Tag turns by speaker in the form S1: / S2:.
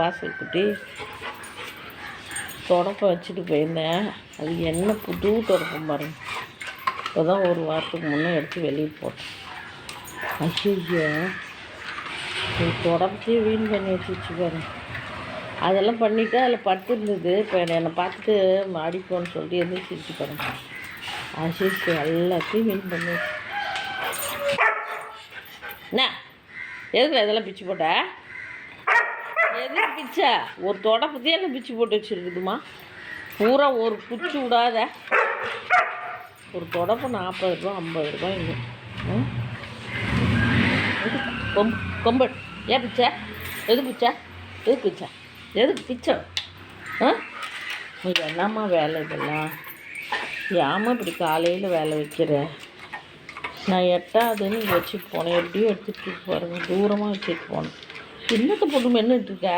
S1: வாசல் வாசல் குட்டி தொடப்பம் வச்சுட்டு போயிருந்தேன். அது என்ன புது தொடப்பம் பாருங்க இப்போ தான் ஒரு வாரத்துக்கு முன்னே எடுத்து வெளியே போட்டேன். ஐயோ ஒரு தொடப்பத்தையும் வீண் பண்ணி வச்சுச்சு பாருங்க அதெல்லாம் பண்ணிவிட்டு அதில் படுத்துருந்தது இப்போ என்னை பார்த்துட்டு அடிப்போன்னு சொல்லிட்டு எந்திரிச்சிருச்சு பாருங்க ஆசிஷ் எல்லாத்தையும் வீண் பண்ணி என்ன? எதுக்கு இதெல்லாம் பிச்சு போட்ட? எதுக்கு பிச்சா? ஒரு தொடப்பத்தையே என்ன பிச்சு போட்டு வச்சுருக்குதுமா பூரா ஒரு குச்சி விடாத. ஒரு தொடப்பு நாற்பது ரூபா ஐம்பது ரூபாய் இல்லை ம்? கொம்பு கொம்பு ஏன் பிச்சை? எது பிச்சை? எது பிச்சை? எதுக்கு பிச்சை? ஆ? இது என்னம்மா வேலை இதெல்லாம்? ஏம்மா இப்படி காலையில் வேலை வைக்கிற? நான் எட்டாவதுன்னு இங்கே வச்சுட்டு போனேன். எப்படியும் எடுத்துகிட்டு பாருங்கள் தூரமாக வச்சுட்டு போனேன். என்னத்தை போட்டு மென்னுட்டு இருக்க